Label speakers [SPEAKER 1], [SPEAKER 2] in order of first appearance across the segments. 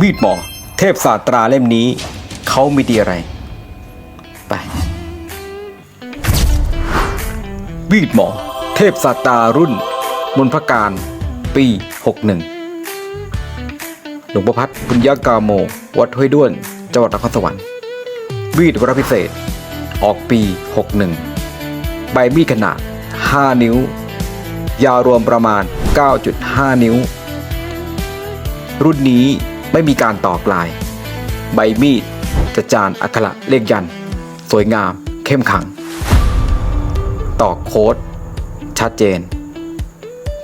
[SPEAKER 1] มีดหมอ เทพศาสตราเล่มนี้ เขามีดีอะไร ไป มีดหมอ เทพศาสตรารุ่น มนพระการ ปี 61 หลวงประพัฒน์บุญญากาโม วัดห้วยด้วน จังหวัดนครสวรรค์มีดวรพิเศษ ออกปี 61 ใบมีดขนาด 5 นิ้ว ยาวรวมประมาณ 9.5 นิ้ว รุ่นนี้ ไม่มีการตอกลาย ใบมีดจะจานอักขระเลขยัน สวยงาม เข้มขัง ตอกโค้ด ชัดเจน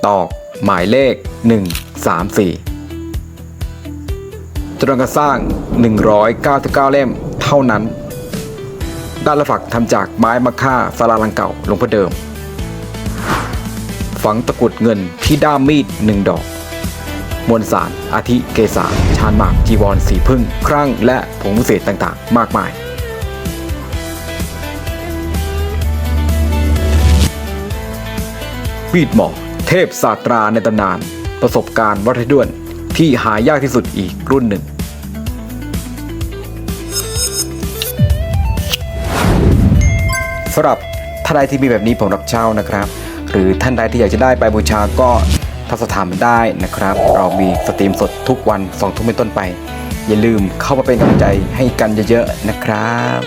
[SPEAKER 1] ตอกหมายเลข 1 3 4จำนวนการสร้าง 199 เล่มเท่านั้น ด้านละฝักทำจากไม้มะค่าสาราลังเก่าหลวงพ่อเดิม ฝังตะกุดเงินที่ด้ามมีดหนึ่งดอก มวลสาร อาทิเกษาชานหมาก จีวร สีพึ่ง ครั่ง และผงเศษต่างๆ มากมายมีดหมอเทพศาสตราในตำนาน ประสบการณ์วัดด้วน ที่หายากที่สุดอีกรุ่นหนึ่ง สำหรับท่านใดที่มีแบบนี้ผมรับเช่านะครับ หรือท่านใดที่อยากจะได้ไปบูชาก็ ทัศถามได้นะครับ เรามีสตรีมสดทุกวัน2ทุ่มเป็นต้นไป อย่าลืมเข้ามาเป็นกำลังใจให้กันเยอะๆนะครับ